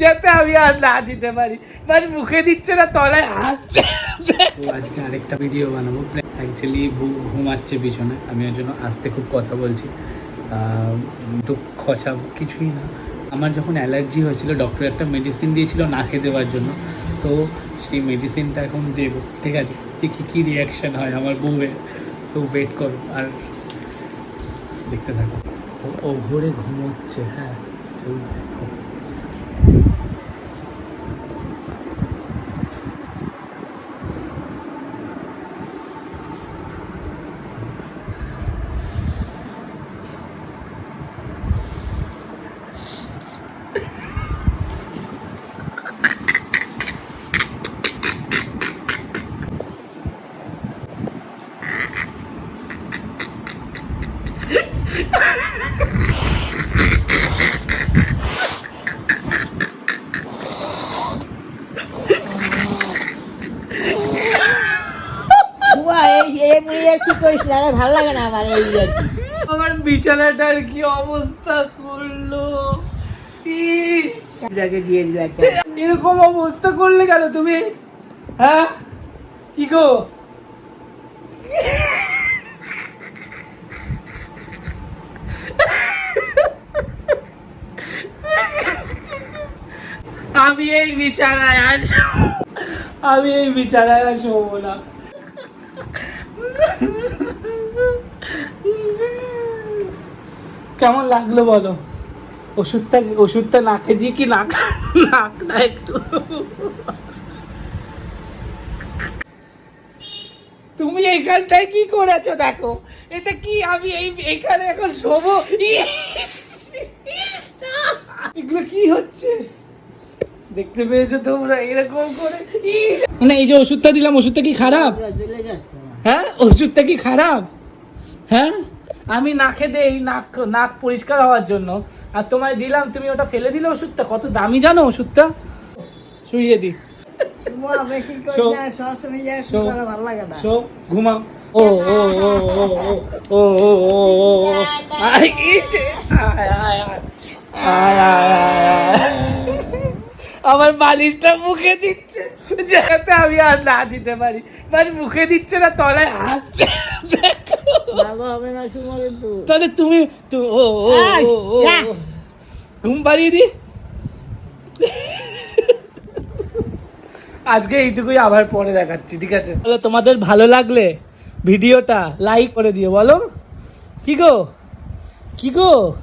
যাতে আমি আর না দিতে পারি। মানে মুখে দিচ্ছে না, তলায় হাসছে আজকে আরেকটা ভিডিও বানাবো। অ্যাকচুয়ালি ঘুমাচ্ছে পিছনে। আমি ওর জন্য আসতে খুব কথা বলছি। তো খচা কিছুই না। আমার যখন অ্যালার্জি হয়েছিল ডক্টর একটা মেডিসিন দিয়েছিল না খেয়ে দেওয়ার জন্য। তো সেই মেডিসিনটা এখন দেবো। ঠিক আছে? দেখি কী রিয়াকশান হয় আমার বউয়ের। সো ওয়েট করো। আর দেখতে থাকো। ও ঘুরে ঘুমোচ্ছে হ্যাঁ। Ha ha ha! বুয়া, এই এই মুড়ি আর কি করিস? না রে, ভালো লাগে না আমার এই আর কি। আমার বিছানাটার কি অবস্থা করল? ইস, দিয়ে দিল একটা। এরকম অবস্থা করলে কেন তুমি? হ্যাঁ? কি গো? আমি এই বিছানায় আসব আমি এই বিছানায় আর শোবো না। কেমন লাগল বলো? ওষুধটা ওষুধটা নাকে দিয়ে কি নাক নাকটা একটু? তুমি এইখানটায় কি করেছ দেখো? এটা কি আমি এই এখানে এখন শোবো? এগুলো কি হচ্ছে? দেখতে পেয়েছ তোমরা এরকম করে! মানে এই যে ওষুধটা দিলাম ওষুধটা কি খারাপ না। হ্যাঁ ওষুধটা কি খারাপ হ্যাঁ আমি নাকে দেই নাক নাক পরিষ্কার হওয়ার জন্য আর তোমায় দিলাম তুমি ওটা ফেলে দিলে ওষুধটা কত দামি জানো ওষুধটা শুইয়ে দি। না, না। ঘুমাও ও ও ও ও ও ও ও ও ও ও আমার বালিশটা মুখে দিচ্ছে। যাতে আমি আর না দিতে পারি। মানে মুখে দিচ্ছে না তলায় হাসছে তাহলে তুমি তু- ও ও এই, ও ও। যা। ও। ঘুম পাড়িয়ে দি। আজকে এইটুকুই আবার পরে দেখাচ্ছি ঠিক আছে? তোমাদের ভালো লাগলে ভিডিওটা লাইক করে দিও বলো। কি গো? কি গো?